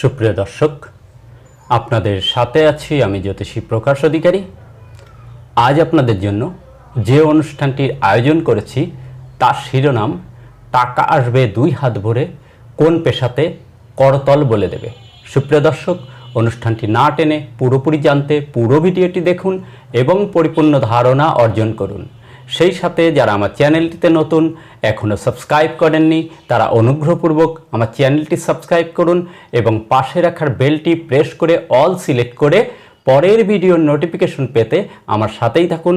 সুপ্রিয় দর্শক, আপনাদের সাথে আছি আমি জ্যোতিষী প্রকাশ অধিকারী। আজ আপনাদের জন্য যে অনুষ্ঠানটির আয়োজন করেছি, তার শিরোনাম, টাকা আসবে দুই হাত ভরে, কোন পেশাতে করতল বলে দেবে। সুপ্রিয় দর্শক, অনুষ্ঠানটি না টেনে পুরোপুরি জানতে পুরো ভিডিওটি দেখুন এবং পরিপূর্ণ ধারণা অর্জন করুন। সেই সাথে যারা আমার চ্যানেলটিতে নতুন এখনও সাবস্ক্রাইব করেননি, তারা অনুগ্রহপূর্বক আমার চ্যানেলটি সাবস্ক্রাইব করুন এবং পাশে রাখার বেলটি প্রেস করে অল সিলেক্ট করে পরের ভিডিওর নোটিফিকেশন পেতে আমার সাথেই থাকুন।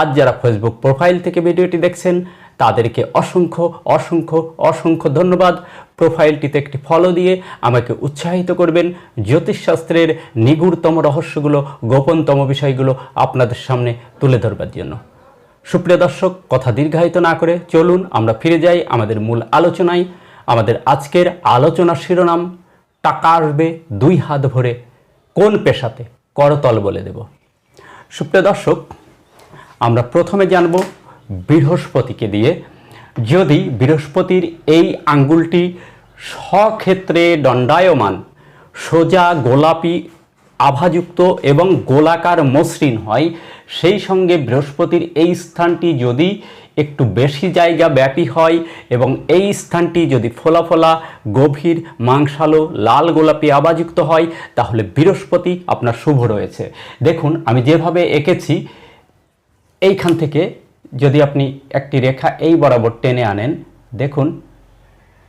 আজ যারা ফেসবুক প্রোফাইল থেকে ভিডিওটি দেখছেন, তাদেরকে অসংখ্য অসংখ্য অসংখ্য ধন্যবাদ। প্রোফাইলটিতে একটি ফলো দিয়ে আমাকে উৎসাহিত করবেন। জ্যোতিষশাস্ত্রের নিগুড়তম রহস্যগুলো, গোপনতম বিষয়গুলো আপনাদের সামনে তুলে ধরবার জন্য। সুপ্রিয় দর্শক, কথা দীর্ঘায়িত না করে চলুন আমরা ফিরে যাই আমাদের মূল আলোচনায়। আমাদের আজকের আলোচনার শিরোনাম, টাকা আসবে দুই হাত ভরে, কোন পেশাতে? করতল বলে দেব। সুপ্রিয় দর্শক, আমরা প্রথমে জানব বৃহস্পতিকে দিয়ে। যদি বৃহস্পতির এই আঙ্গুলটি স্বক্ষেত্রে দণ্ডায়মান, সোজা গোলাপি আভাযুক্ত এবং গোলাকার মসৃণ হয়, সেই সঙ্গে বৃহস্পতির এই স্থানটি যদি একটু বেশি জায়গা ব্যাপী হয় এবং এই স্থানটি যদি ফোলা ফোলা, গভীর, মাংসালো, লাল গোলাপি আবাযুক্ত হয়, তাহলে বৃহস্পতি আপনার শুভ রয়েছে। দেখুন, আমি যেভাবে এঁকেছি, এইখান থেকে যদি আপনি একটি রেখা এই বরাবর টেনে আনেন, দেখুন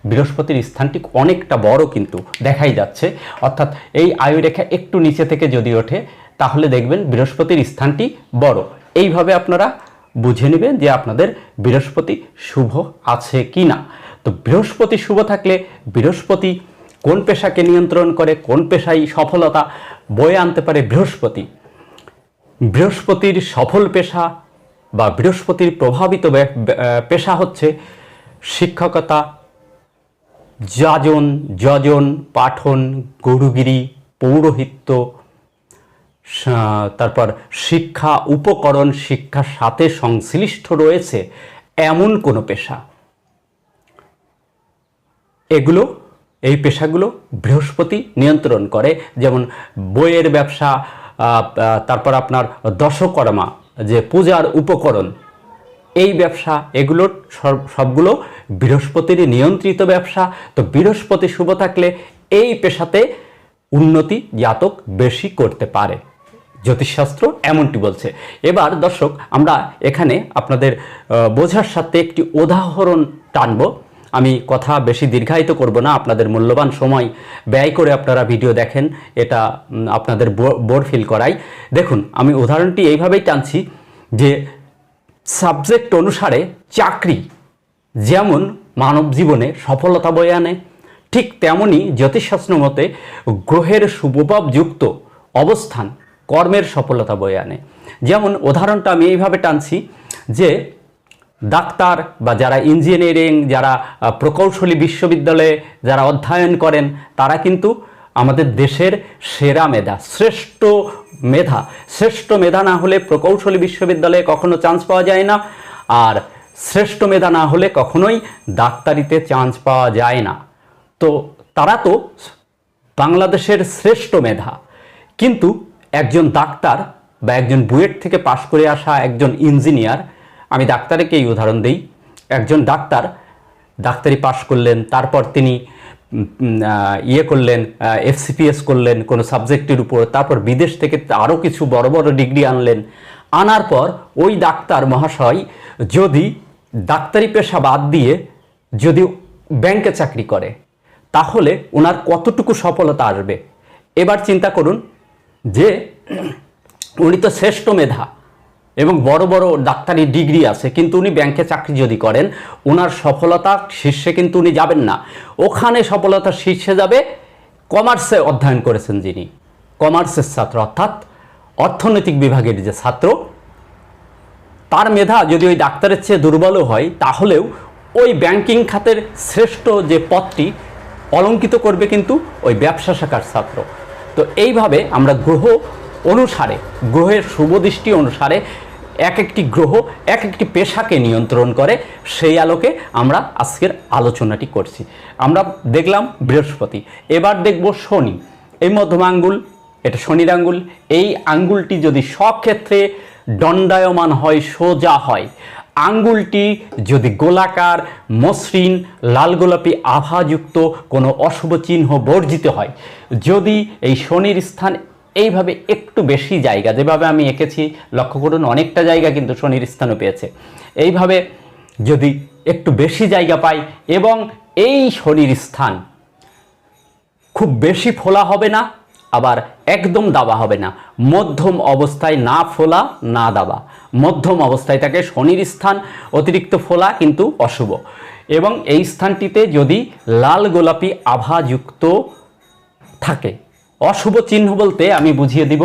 বৃহস্পতির স্থানটি অনেকটা বড় কিন্তু দেখাই যাচ্ছে। অর্থাৎ এই আয়ুরেখা একটু নিচে থেকে যদি ওঠে, তাহলে দেখবেন বৃহস্পতির স্থানটি বড়। এইভাবে আপনারা বুঝে নেবেন যে আপনাদের বৃহস্পতি শুভ আছে কি না তো বৃহস্পতি শুভ থাকলে বৃহস্পতি কোন পেশাকে নিয়ন্ত্রণ করে, কোন পেশায় সফলতা বয়ে আনতে পারে বৃহস্পতি? বৃহস্পতির সফল পেশা বা বৃহস্পতির প্রভাবিত পেশা হচ্ছে শিক্ষকতা যাজন, যজন, পাঠন, গুরুগিরি, পৌরোহিত্য তারপর শিক্ষা, উপকরণ, শিক্ষার সাথে সংশ্লিষ্ট রয়েছে এমন কোনো পেশা? এগুলো, এই পেশাগুলো বৃহস্পতি নিয়ন্ত্রণ করে, যেমন বইয়ের ব্যবসা তারপর আপনার দশকর্মা, যে পূজার উপকরণ এই ব্যবসা এগুলো সব- সবগুলো বৃহস্পতির নিয়ন্ত্রিত ব্যবসা। তো বৃহস্পতি শুভ থাকলে এই পেশাতে উন্নতি জাতক বেশি করতে পারে। জ্যোতিষশাস্ত্র এমনটি বলছে। এবার দর্শক, আমরা এখানে আপনাদের বোঝার সাথে একটি উদাহরণ টানব। আমি কথা বেশি দীর্ঘায়িত করব না, আপনাদের মূল্যবান সময় ব্যয় করে আপনারা ভিডিও দেখেন, এটা আপনাদের বোর ফিল করাই। দেখুন, আমি উদাহরণটি এইভাবেই টানছি যে সাবজেক্ট অনুসারে চাকরি, যেমন মানব জীবনে সফলতা বয়ে আনে, ঠিক তেমনই জ্যোতিষশাস্ত্র মতে গ্রহের শুভভাবযুক্ত অবস্থান কর্মের সফলতা বয়ে আনে। যেমন উদাহরণটা আমি এইভাবে টানছি যে, ডাক্তার বা যারা ইঞ্জিনিয়ারিং, যারা প্রকৌশলী বিশ্ববিদ্যালয়ে যারা অধ্যয়ন করেন, তারা কিন্তু আমাদের দেশের সেরা মেধা, শ্রেষ্ঠ মেধা। শ্রেষ্ঠ মেধা না হলে প্রকৌশলী বিশ্ববিদ্যালয়ে কখনো চান্স পাওয়া যায় না। আর শ্রেষ্ঠ মেধা না হলে কখনোই ডাক্তারিতে চান্স পাওয়া যায় না। তো তারা তো বাংলাদেশের শ্রেষ্ঠ মেধা। কিন্তু একজন ডাক্তার বা একজন বুয়েট থেকে পাশ করে আসা একজন ইঞ্জিনিয়ার, আমি ডাক্তারকেই উদাহরণ দিই। একজন ডাক্তার, ডাক্তারি পাশ করলেন, তারপর তিনি ইয়ে করলেন এফসিপিএস করলেন কোনো সাবজেক্টের উপর, তারপর বিদেশ থেকে আরও কিছু বড় বড় ডিগ্রি আনলেন। আনার পর ওই ডাক্তার মহাশয় যদি ডাক্তারি পেশা বাদ দিয়ে যদি ব্যাংকে চাকরি করে, তাহলে ওনার কতটুকু সফলতা আসবে? এবার চিন্তা করুন যে উনি তো শ্রেষ্ঠ মেধা এবং বড় বড় ডাক্তারি ডিগ্রি আছে, কিন্তু উনি ব্যাংকে চাকরি যদি করেন ওনার সফলতা শীর্ষে কিন্তু উনি যাবেন না। ওখানে সফলতা শীর্ষে যাবে কমার্সে অধ্যয়ন করেছেন যিনি। কমার্সের ছাত্র, অর্থাৎ অর্থনৈতিক বিভাগের যে ছাত্র, তার মেধা যদি ওই ডাক্তারের চেয়ে দুর্বলও হয়, তাহলেও ওই ব্যাংকিং খাতের শ্রেষ্ঠ যে পদটি অলঙ্কিত করবে কিন্তু ওই ব্যবসা শাখার ছাত্র। তো এইভাবে আমরা গ্রহ অনুসারে, গ্রহের শুভ দৃষ্টি অনুসারে এক একটি গ্রহ এক একটি পেশাকে নিয়ন্ত্রণ করে। সেই আলোকে আমরা আজকের আলোচনাটি করছি। আমরা দেখলাম বৃহস্পতি, এবার দেখব শনি। এই মধ্যম আঙ্গুল, এটা শনির আঙ্গুল। এই আঙ্গুলটি যদি সক্ষেত্রে দণ্ডায়মান হয়, সোজা হয়, আঙ্গুলটি যদি গোলাকার, মসৃণ, লাল গোলাপি আভাযুক্ত কোনো অশুভ চিহ্ন বর্জিত হয়, যদি এই শনির স্থান এইভাবে একটু বেশি জায়গা, যেভাবে আমি এঁকেছি, লক্ষ্য করুন অনেকটা জায়গা কিন্তু শনির স্থানও পেয়েছে। এইভাবে যদি একটু বেশি জায়গা পাই এবং এই শনির স্থান খুব বেশি ফোলা হবে না, আবার একদম দাবা হবে না। মধ্যম অবস্থায় না ফোলা, না দাবা। মধ্যম অবস্থায় থাকে শনির স্থান, অতিরিক্ত ফোলা কিন্তু অশুভ। এবং এই স্থানটিতে যদি লাল গোলাপি আভাযুক্ত থাকে অশুভ চিহ্ন বলতে আমি বুঝিয়ে দিব।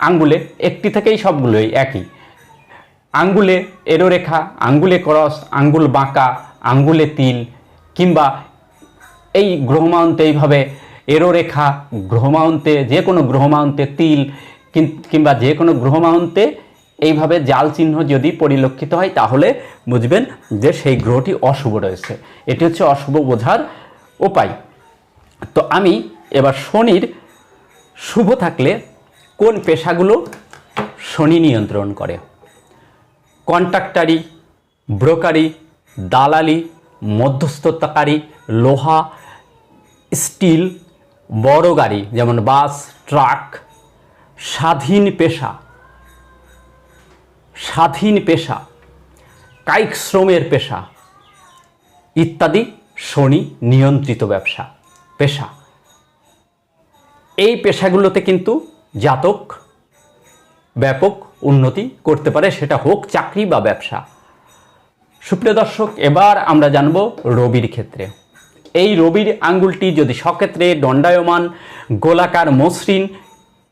আঙ্গুলে একটি থেকেই সবগুলোই একই। আঙ্গুলে এরোরেখা, আঙ্গুলে ক্রস, আঙ্গুল বাঁকা, আঙ্গুলে তিল, কিংবা এই গ্রহমাউন্তে এইভাবে এরোরেখা গ্রহমাউন্তে যে কোনো গ্রহমাউন্তে তিল কিংবা যে কোনো গ্রহমাউন্তে এইভাবে জাল চিহ্ন যদি পরিলক্ষিত হয়, তাহলে বুঝবেন যে সেই গ্রহটি অশুভ রয়েছে। এটি হচ্ছে অশুভ বোঝার উপায়। তো আমি এবার শনির শুভ থাকলে কোন পেশাগুলো শনি নিয়ন্ত্রণ করে? কন্ট্রাক্টারি, ব্রোকারি, দালালি, মধ্যস্থতাকারী, লোহা, স্টিল, বড় গাড়ি, যেমন বাস, ট্রাক, স্বাধীন পেশা। স্বাধীন পেশা, কায়িক শ্রমের পেশা, ইত্যাদি শনি নিয়ন্ত্রিত ব্যবসা, পেশা। এই পেশাগুলোতে কিন্তু জাতক ব্যাপক উন্নতি করতে পারে, সেটা হোক চাকরি বা ব্যবসা। সুপ্রিয় দর্শক, এবার আমরা জানব রবির ক্ষেত্রে। এই রবির আঙ্গুলটি যদি সক্ষেত্রে দণ্ডায়মান, গোলাকার, মসৃণ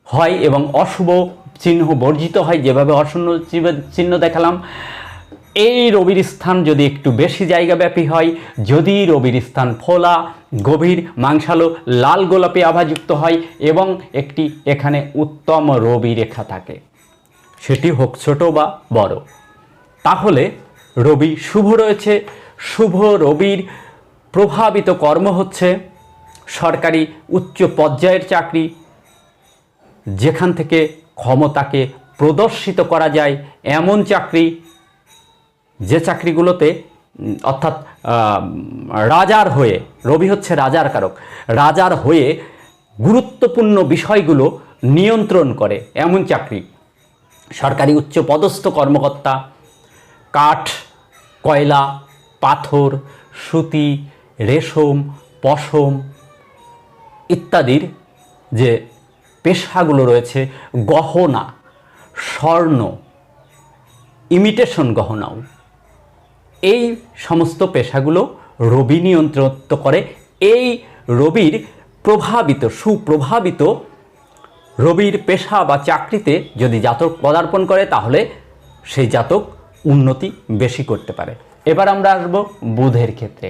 হয় এবং অশুভ চিহ্ন বর্জিত হয়, যেভাবে অশূন্য চিহ্ন দেখালাম এই রবির স্থান যদি একটু বেশি জায়গাব্যাপী হয়, যদি রবির স্থান ফোলা, গভীর, মাংসালো, লাল গোলাপি আভাযুক্ত হয় এবং একটি এখানে উত্তম রবি রেখা থাকে, সেটি হোক ছোট বা বড়, তাহলে রবি শুভ রয়েছে। শুভ রবির প্রভাবিত কর্ম হচ্ছে সরকারি উচ্চ পর্যায়ের চাকরি, যেখান থেকে ক্ষমতাকে প্রদর্শিত করা যায় এমন চাকরি যে চাকরিগুলোতে, অর্থাৎ রাজার হয়ে, রবি হচ্ছে রাজার কারক, রাজার হয়ে গুরুত্বপূর্ণ বিষয়গুলো নিয়ন্ত্রণ করে এমন চাকরি। সরকারি উচ্চ পদস্থ কর্মকর্তা, কাঠ, কয়লা, পাথর, সুতি, রেশম, পশম ইত্যাদির যে পেশাগুলো রয়েছে, গহনা, স্বর্ণ ইমিটেশন গহনাও। এই সমস্ত পেশাগুলো রবি নিয়ন্ত্রিত করে। এই রবির প্রভাবিত, সুপ্রভাবিত রবির পেশা বা চাকরিতে যদি জাতক পদার্পণ করে, তাহলে সেই জাতক উন্নতি বেশি করতে পারে। এবার আমরা আসব বুধের ক্ষেত্রে।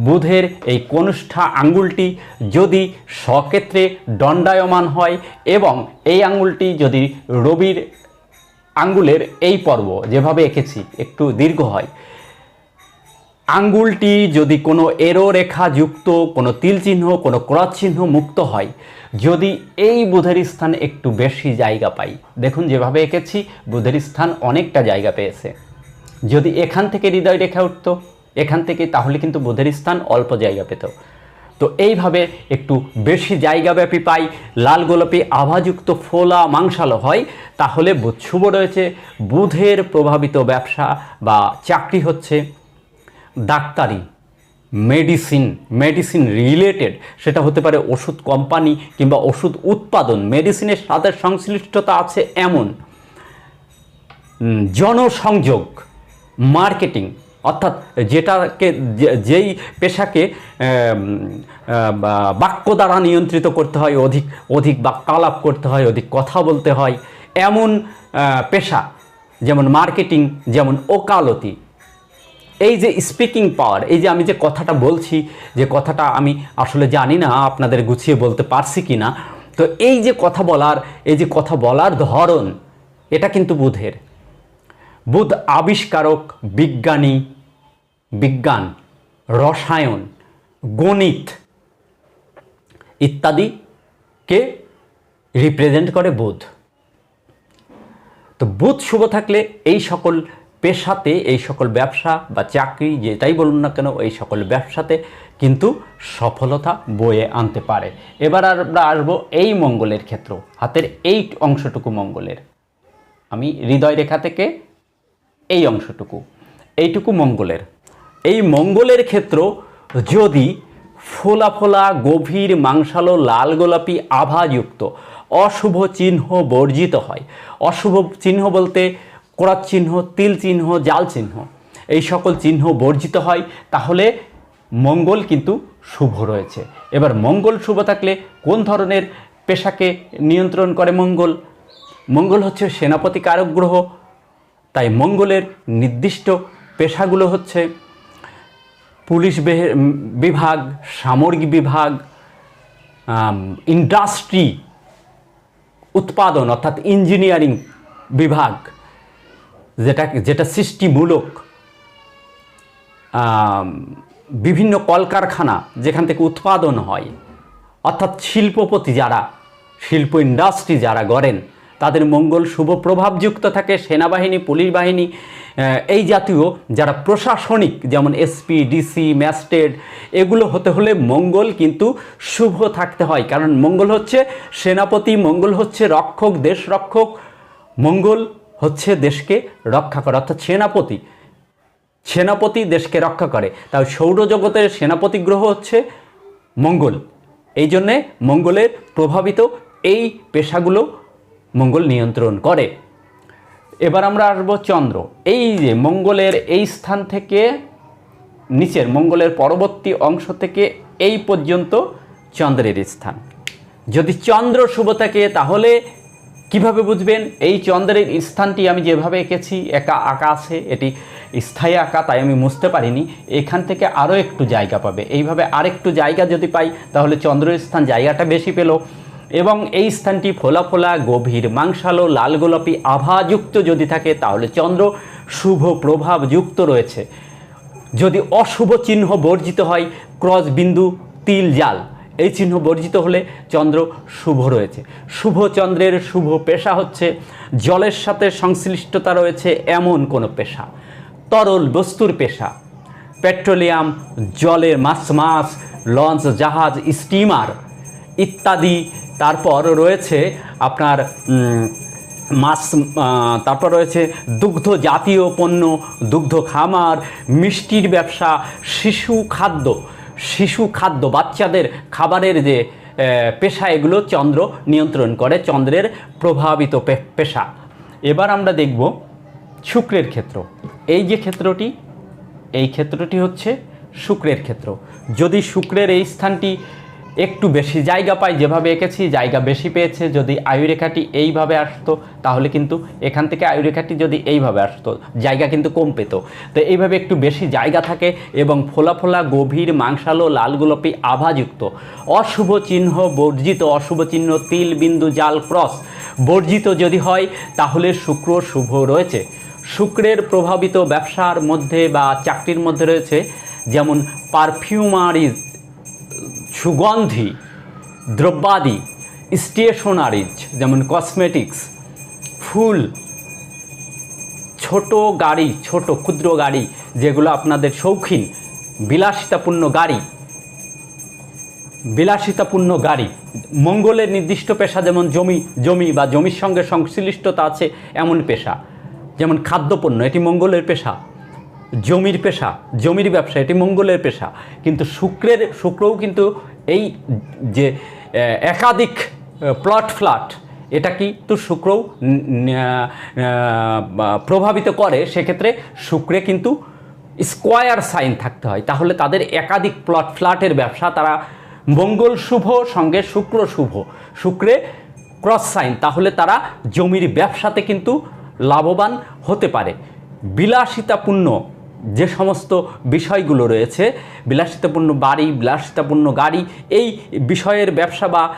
বুধের এই কনিষ্ঠা আঙ্গুলটি যদি স্বক্ষেত্রে দণ্ডায়মান হয় এবং এই আঙ্গুলটি যদি রবির আঙ্গুলের এই পর্ব যেভাবে এঁকেছি, একটু দীর্ঘ হয় আঙ্গুলটি যদি কোনো এরো রেখা যুক্ত, কোনো তিল চিহ্ন, কোনো ক্রস চিহ্ন মুক্ত হয়, যদি এই বুধের স্থান একটু বেশি জায়গা পাই। দেখুন যেভাবে এঁকেছি, বুধের স্থান অনেকটা জায়গা পেয়েছে। যদি এখান থেকে হৃদয় রেখা উঠত, এখান থেকে তাহলে কিন্তু বুধের স্থান অল্প জায়গা পেত। তো এইভাবে একটু বেশি জায়গাব্যাপী পাই, লাল গোলাপি আভাযুক্ত ফোলা মাংসালো হয়, তাহলে শুভ রয়েছে, বুধের প্রভাবিত ব্যবসা বা চাকরি হচ্ছে। ডাক্তারি মেডিসিন মেডিসিন রিলেটেড সেটা হতে পারে ওষুধ কোম্পানি কিংবা ওষুধ উৎপাদন। মেডিসিনের সাথে সংশ্লিষ্টতা আছে এমন। জনসংযোগ মার্কেটিং অর্থাৎ যেটাকে যেই পেশাকে বাক্য দ্বারা নিয়ন্ত্রিত করতে হয়, অধিক অধিক বাক্যালাপ করতে হয়, অধিক কথা বলতে হয়, এমন পেশা, যেমন মার্কেটিং যেমন ওকালতি এই যে স্পিকিং পাওয়ার এই যে আমি যে কথাটা বলছি, যে কথাটা আমি আসলে জানি না, আপনাদের গুছিয়ে বলতে পারছি কি না তো এই যে কথা বলার, এই যে কথা বলার ধরন, এটা কিন্তু বুধের। বুধ আবিষ্কারক, বিজ্ঞানী, বিজ্ঞান, রসায়ন, গণিত ইত্যাদিকে রিপ্রেজেন্ট করে বুধ। তো বুধ শুভ থাকলে এই সকল পেশাতে এই সকল ব্যবসা বা চাকরি যেটাই বলুন না কেন, এই সকল ব্যবসাতে কিন্তু সফলতা বয়ে আনতে পারে। এবার আমরা আসব এই মঙ্গলের ক্ষেত্র, হাতের এই অংশটুকু মঙ্গলের। আমি হৃদয় রেখা থেকে এই অংশটুকু, এইটুকু মঙ্গলের। এই মঙ্গলের ক্ষেত্র যদি ফোলা ফোলা, গভীর, মাংসালো, লাল গোলাপি আভাযুক্ত, অশুভ চিহ্ন বর্জিত হয়, অশুভ চিহ্ন বলতে কোড়ার চিহ্ন, তিল চিহ্ন, জাল চিহ্ন, এই সকল চিহ্ন বর্জিত হয়, তাহলে মঙ্গল কিন্তু শুভ রয়েছে। এবার মঙ্গল শুভ থাকলে কোন ধরনের পেশাকে নিয়ন্ত্রণ করে মঙ্গল? মঙ্গল হচ্ছে সেনাপতি কারক গ্রহ তাই মঙ্গলের নির্দিষ্ট পেশাগুলো হচ্ছে পুলিশ বিভাগ, সামরিক বিভাগ ইন্ডাস্ট্রি, উৎপাদন, অর্থাৎ ইঞ্জিনিয়ারিং বিভাগ। যেটা যেটা সৃষ্টিমূলক বিভিন্ন কলকারখানা যেখান থেকে উৎপাদন হয়, অর্থাৎ শিল্পপতি যারা, শিল্প ইন্ডাস্ট্রি যারা গড়েন, তাদের মঙ্গল শুভ প্রভাবযুক্ত থাকে, সেনাবাহিনী, পুলিশ বাহিনী এই জাতীয় যারা প্রশাসনিক, যেমন এসপি ডিসি ম্যাজিস্ট্রেট, এগুলো হতে হলে মঙ্গল কিন্তু শুভ থাকতে হয়। কারণ মঙ্গল হচ্ছে সেনাপতি, মঙ্গল হচ্ছে রক্ষক দেশ রক্ষক মঙ্গল হচ্ছে দেশকে রক্ষা করা, অর্থাৎ সেনাপতি। সেনাপতি দেশকে রক্ষা করে। তাই সৌরজগতের সেনাপতি গ্রহ হচ্ছে মঙ্গল। এই জন্যে মঙ্গলের প্রভাবিত এই পেশাগুলো মঙ্গল নিয়ন্ত্রণ করে। এবার আমরা আসব চন্দ্র। এই যে মঙ্গলের এই স্থান থেকে নিচের, মঙ্গলের পরবর্তী অংশ থেকে এই পর্যন্ত চন্দ্রের স্থান। যদি চন্দ্র শুভ থাকে, তাহলে কীভাবে বুঝবেন? এই চন্দ্রের স্থানটি আমি যেভাবে এঁকেছি, একা আঁকা আছে, এটি স্থায়ী আঁকা, তাই আমি মুছতে পারিনি। এখান থেকে আরও একটু জায়গা পাবে। এইভাবে আরেকটু জায়গা যদি পাই, তাহলে চন্দ্রের স্থান জায়গাটা বেশি পেল। এবং এই স্থানটি ফোলা ফোলা, গভীর, মাংসালো, লাল গোলাপি, আভাযুক্ত যদি থাকে, তাহলে চন্দ্র শুভ প্রভাবযুক্ত রয়েছে। যদি অশুভ চিহ্ন বর্জিত হয়, ক্রস বিন্দু, তিল, জাল। এই চিহ্ন বর্জিত হলে চন্দ্র শুভ রয়েছে। শুভ চন্দ্রের শুভ পেশা হচ্ছে জলের সাথে সংশ্লিষ্টতা রয়েছে এমন কোনো পেশা। তরল বস্তুর পেশা। পেট্রোলিয়াম, জলের মাছ মাছ লঞ্চ, জাহাজ, স্টিমার ইত্যাদি। তারপর রয়েছে আপনার মাছ তারপর রয়েছে দুগ্ধ জাতীয় পণ্য, দুগ্ধ খামার, মিষ্টির ব্যবসা, শিশু খাদ্য। শিশু খাদ্য, বাচ্চাদের খাবারের যে পেশা, এগুলো চন্দ্র নিয়ন্ত্রণ করে, চন্দ্রের প্রভাবিত পেশা। এবার আমরা দেখব শুক্রের ক্ষেত্র। এই যে ক্ষেত্রটি, এই ক্ষেত্রটি হচ্ছে শুক্রের ক্ষেত্র। যদি শুক্রের এই স্থানটি একটু বেশি জায়গা পায় যেভাবে এঁকেছি, জায়গা বেশি পেয়েছে, যদি আয়ুরেখাটি এইভাবে আসতো, তাহলে কিন্তু এখান থেকে আয়ুরেখাটি যদি এইভাবে আসতো, জায়গা কিন্তু কম পেত। তো এইভাবে একটু বেশি জায়গা থাকে এবং ফোলা ফোলা, গভীর, মাংসালো, লাল গোলাপি আভাযুক্ত। অশুভ চিহ্ন, বর্জিত অশুভ চিহ্ন, তিল, বিন্দু, জাল, ক্রস। বর্জিত যদি হয়, তাহলে শুক্র শুভ রয়েছে। শুক্রের প্রভাবিত ব্যবসার মধ্যে বা চাকরির মধ্যে রয়েছে, যেমন পারফিউমারিজ। সুগন্ধি, দ্রব্যাদি স্টেশনারিজ যেমন কসমেটিক্স ফুল, ছোট গাড়ি, ছোট ক্ষুদ্র গাড়ি, যেগুলো আপনাদের শৌখিন, বিলাসিতাপূর্ণ গাড়ি বিলাসিতাপূর্ণ গাড়ি, মঙ্গলের নির্দিষ্ট পেশা যেমন জমি জমি বা জমির সঙ্গে সংশ্লিষ্টতা আছে এমন পেশা, যেমন খাদ্যপণ্য, এটি মঙ্গলের পেশা, জমির পেশা, জমির ব্যবসা, এটি মঙ্গলের পেশা, কিন্তু শুক্রের, শুক্রও কিন্তু এই যে একাধিক প্লট ফ্ল্যাট এটা কি তো শুক্রও প্রভাবিত করে, সেক্ষেত্রে শুক্রে কিন্তু স্কোয়ার সাইন থাকতে হয়। তাহলে তাদের একাধিক প্লট ফ্ল্যাটের ব্যবসা, তারা মঙ্গল শুভ, সঙ্গে শুক্র শুভ, শুক্রে ক্রস সাইন তাহলে তারা জমির ব্যবসাতে কিন্তু লাভবান হতে পারে। বিলাসিতাপূর্ণ যে সমস্ত বিষয়গুলো রয়েছে, বিলাসিতাপূর্ণ বাড়ি, বিলাসিতাপূর্ণ গাড়ি, এই বিষয়ের ব্যবসা বা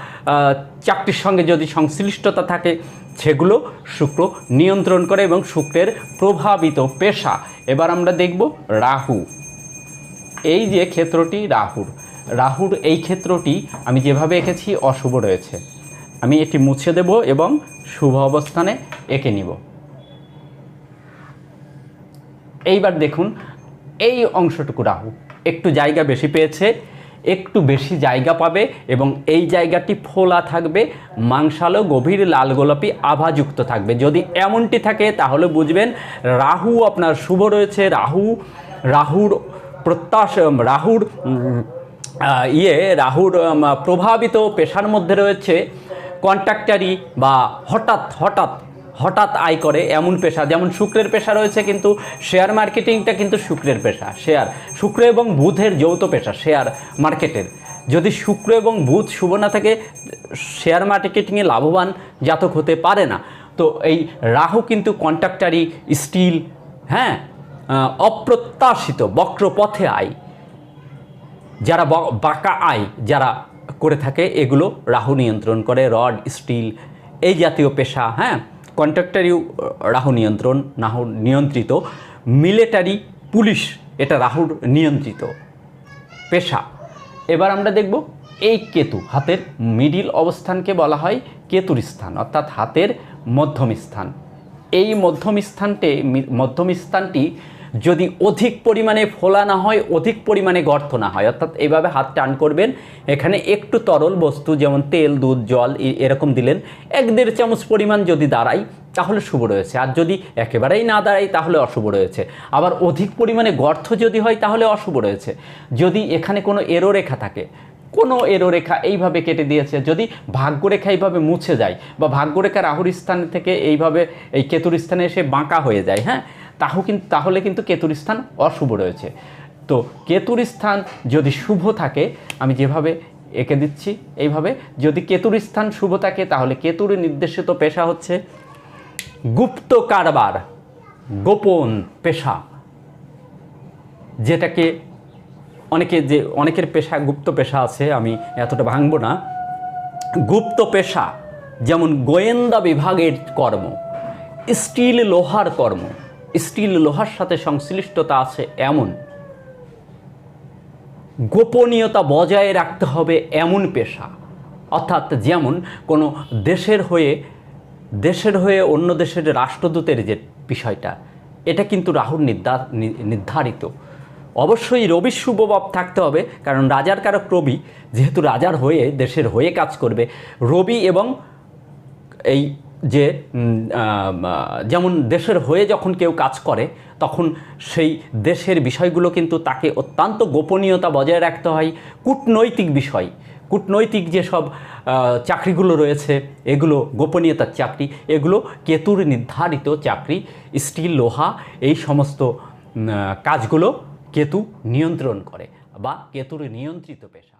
চাকরির সঙ্গে যদি সংশ্লিষ্টতা থাকে, সেগুলো শুক্র নিয়ন্ত্রণ করে এবং শুক্রের প্রভাবিত পেশা। এবার আমরা দেখব রাহু। এই যে ক্ষেত্রটি রাহুর রাহুর এই ক্ষেত্রটি আমি যেভাবে এঁকেছি, অশুভ রয়েছে। আমি এটি মুছে দেব এবং শুভ অবস্থানে এঁকে নিব। এইবার দেখুন, এই অংশটুকু রাহু। একটু জায়গা বেশি পেয়েছে, একটু বেশি জায়গা পাবে এবং এই জায়গাটি ফোলা থাকবে, মাংসালো, গভীর লাল গোলাপি, আভাযুক্ত থাকবে। যদি এমনটি থাকে, তাহলে বুঝবেন রাহু আপনার শুভ রয়েছে। রাহু, রাহুর প্রত্যাশ রাহুর ইয়ে রাহুর প্রভাবিত পেশার মধ্যে রয়েছে। কন্ট্রাক্টারি বা হঠাৎ হঠাৎ হঠাৎ আয় করে এমন পেশা, যেমন শুক্রের পেশা রয়েছে কিন্তু শেয়ার মার্কেটিংটা কিন্তু শুক্রের পেশা শেয়ার শুক্র এবং বুধের যৌথ পেশা শেয়ার মার্কেটের যদি শুক্র এবং বুধ শুভ না থাকে শেয়ার মার্কেটিংয়ে লাভবান জাতক হতে পারে না, তো এই রাহু কিন্তু কন্ট্রাক্টারি স্টিল হ্যাঁ? অপ্রত্যাশিত বক্রপথে আয়। যারা বাঁকা আয় যারা করে থাকে, এগুলো রাহু নিয়ন্ত্রণ করে রড স্টিল এই জাতীয় পেশা হ্যাঁ? কন্ট্রাক্টারিও রাহু নিয়ন্ত্রণ রাহু নিয়ন্ত্রিত। মিলিটারি পুলিশ, এটা রাহুর নিয়ন্ত্রিত পেশা। এবার আমরা দেখব এই কেতু, হাতের মিডিল অবস্থানকে বলা হয় কেতুর স্থান, অর্থাৎ হাতের মধ্যম স্থান। এই মধ্যম স্থানটি মধ্যম স্থানটি যদি অধিক পরিমাণে ফোলা না হয়, অধিক পরিমাণে গর্ত না হয়, অর্থাৎ এইভাবে হাত টান করবেন। এখানে একটু তরল বস্তু যেমন তেল, দুধ, জল এরকম দিলেন। এক দেড় চামচ পরিমাণ যদি দাঁড়ায়, তাহলে শুভ রয়েছে। আর যদি একেবারেই না দাঁড়াই তাহলে অশুভ রয়েছে। আবার অধিক পরিমাণে গর্ত যদি হয়, তাহলে অশুভ রয়েছে। যদি এখানে কোনো এরো রেখা থাকে, কোনো এরো রেখা এইভাবে কেটে দিয়েছে, যদি ভাগ্যরেখা এইভাবে মুছে যায় বা ভাগ্যরেখা রাহুর স্থান থেকে এইভাবে এই কেতুর স্থানে এসে বাঁকা হয়ে যায় হ্যাঁ? তাহু কিন্তু তাহলে কিন্তু কেতুর স্থান অশুভ রয়েছে। তো কেতুর স্থান যদি শুভ থাকে, আমি যেভাবে এঁকে দিচ্ছি এইভাবে, যদি কেতুর স্থান শুভ থাকে, তাহলে কেতুর নির্দেশিত পেশা হচ্ছে গুপ্ত কারবার, গোপন পেশা। যেটাকে অনেকে যে, অনেকের পেশা, গুপ্ত পেশা আছে, আমি এতটা ভাঙবো না। গুপ্ত পেশা, যেমন গোয়েন্দা বিভাগের কর্ম, স্টিল লোহার কর্ম স্টিল লোহার সাথে সংশ্লিষ্টতা আছে এমন। গোপনীয়তা বজায় রাখতে হবে এমন পেশা। অর্থাৎ যেমন কোনো দেশের হয়ে দেশের হয়ে অন্য দেশের রাষ্ট্রদূতের যে বিষয়টা, এটা কিন্তু রাহুর নির্ধার নির্ধারিত। অবশ্যই রবির শুভভাব থাকতে হবে, কারণ রাজার কারক রবি, যেহেতু রাজার হয়ে, দেশের হয়ে কাজ করবে, রবি এবং এই যে যেমন দেশের হয়ে যখন কেউ কাজ করে, তখন সেই দেশের বিষয়গুলো কিন্তু তাকে অত্যন্ত গোপনীয়তা বজায় রাখতে হয়। কূটনৈতিক বিষয়, কূটনৈতিক যেসব চাকরিগুলো রয়েছে, এগুলো গোপনীয়তার চাকরি, এগুলো কেতুর নির্ধারিত চাকরি, স্টিল, লোহা, এই সমস্ত কাজগুলো কেতু নিয়ন্ত্রণ করে বা কেতুর নিয়ন্ত্রিত পেশা।